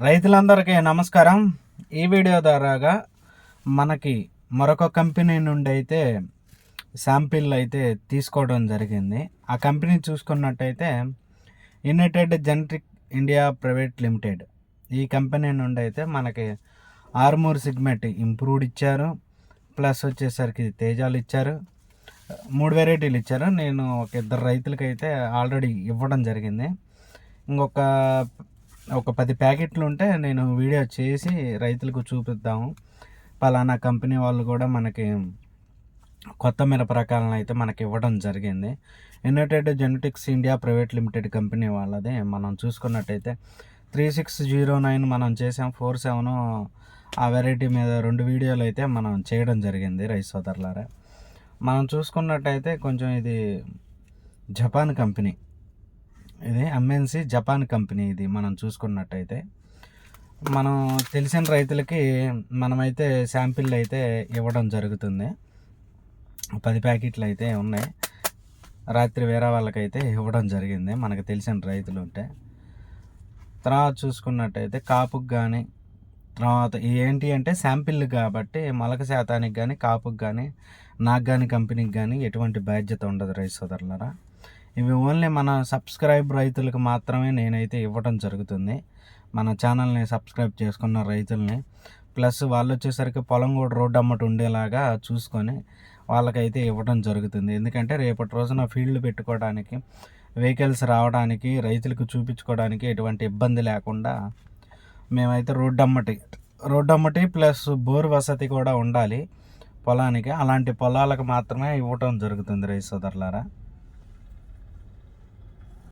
రైతులందరికీ నమస్కారం. ఈ వీడియో ద్వారాగా మనకి మరొక కంపెనీ నుండి అయితే శాంపిల్ అయితే తీసుకోవడం జరిగింది. ఆ కంపెనీ చూసుకున్నట్టయితే United Generic India Private Limited ఈ కంపెనీ నుండి అయితే మనకి ఆర్మూర్ సిగ్మెంట్ ఇంప్రూవ్డ్ ఇచ్చారు. ప్లస్ వచ్చేసరికి తేజాలు ఇచ్చారు. మూడు వెరైటీలు ఇచ్చారు. నేను ఒక ఇద్దరు రైతులకి అయితే ఆల్రెడీ ఇవ్వడం జరిగింది. ఇంకొక ఒక పది ప్యాకెట్లు ఉంటే నేను వీడియో చేసి రైతులకు చూపిద్దాము. పలానా కంపెనీ వాళ్ళు కూడా మనకి కొత్త మిరప రకాలను అయితే మనకి ఇవ్వడం జరిగింది. United Genetics India Private Limited company వాళ్ళది. మనం చూసుకున్నట్టయితే త్రీ సిక్స్ జీరో నైన్ మనం చేసాం. ఫోర్ సెవెన్ ఆ వెరైటీ మీద రెండు వీడియోలు అయితే మనం చేయడం జరిగింది రైస్ సోదరులారా. మనం చూసుకున్నట్టయితే కొంచెం ఇది జపాన్ కంపెనీ. ఇది ఎంఎన్సి జపాన్ కంపెనీ ఇది మనం చూసుకున్నట్టయితే. మనం తెలిసిన రైతులకి మనమైతే శాంపిల్ అయితే ఇవ్వడం జరుగుతుంది. పది ప్యాకెట్లు అయితే ఉన్నాయి. రాత్రి వేరే వాళ్ళకైతే ఇవ్వడం జరిగింది. మనకు తెలిసిన రైతులు ఉంటే. తర్వాత చూసుకున్నట్టయితే కాపుకి కానీ తర్వాత ఏంటి అంటే శాంపిల్ కాబట్టి మొలక శాతానికి కానీ కాపుకి కానీ నాకు కానీ కంపెనీకి కానీ ఎటువంటి బాధ్యత ఉండదు రైస్ సోదరులరా. ఇవి ఓన్లీ మన సబ్స్క్రైబ్ రైతులకు మాత్రమే నేనైతే ఇవ్వడం జరుగుతుంది. మన ఛానల్ని సబ్స్క్రైబ్ చేసుకున్న రైతుల్ని. ప్లస్ వాళ్ళు వచ్చేసరికి పొలం కూడా రోడ్డు అమ్మటి ఉండేలాగా చూసుకొని వాళ్ళకైతే ఇవ్వడం జరుగుతుంది. ఎందుకంటే రేపటి రోజున ఫీల్డ్ పెట్టుకోవడానికి వెహికల్స్ రావడానికి రైతులకు చూపించుకోవడానికి ఎటువంటి ఇబ్బంది లేకుండా మేమైతే రోడ్డు అమ్మటి రోడ్డు అమ్మటి ప్లస్ బోర్ వసతి కూడా ఉండాలి పొలానికి. అలాంటి పొలాలకు మాత్రమే ఇవ్వటం జరుగుతుంది రైతు సోదరులారా.